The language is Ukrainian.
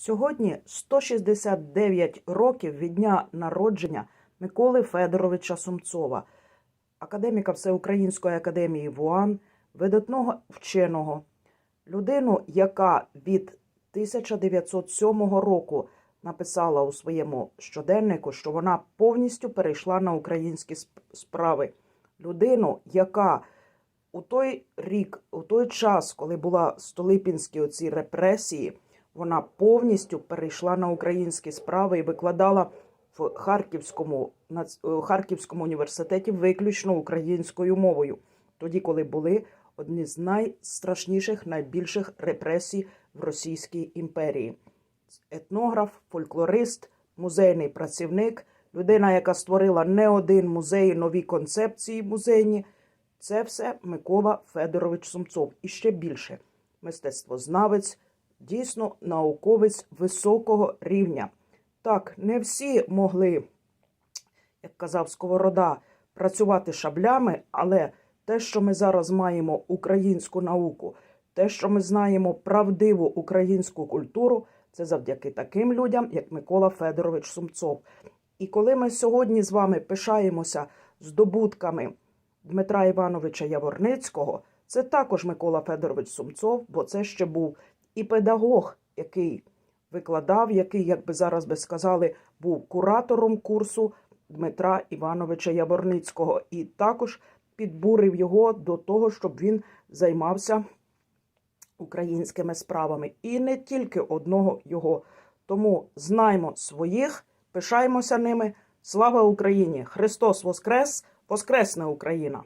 Сьогодні 169 років від дня народження Миколи Федоровича Сумцова, академіка Всеукраїнської академії ВУАН, видатного вченого, людину, яка від 1907 року написала у своєму щоденнику, що вона повністю перейшла на українські справи. Людину, яка у той рік, у той час, коли була Столипінські оці репресії, вона повністю перейшла на українські справи і викладала в Харківському, е, Харківському університеті виключно українською мовою, тоді, коли були одні з найстрашніших, найбільших репресій в Російській імперії. Етнограф, фольклорист, музейний працівник, людина, яка створила не один музей, нові концепції музейні. Це все Микола Федорович Сумцов. І ще більше мистецтвознавець, дійсно науковець високого рівня. Так, не всі могли, як казав Сковорода, працювати шаблями, але те, що ми зараз маємо українську науку, те, що ми знаємо правдиву українську культуру, це завдяки таким людям, як Микола Федорович Сумцов. І коли ми сьогодні з вами пишаємося здобутками Дмитра Івановича Яворницького, це також Микола Федорович Сумцов, бо це ще був і педагог, який викладав, який, як би зараз би сказали, був куратором курсу Дмитра Івановича Яворницького, і також підбурив його до того, щоб він займався українськими справами. І не тільки одного його. Тому знаймо своїх, пишаємося ними. Слава Україні! Христос Воскрес! Воскресне Україна!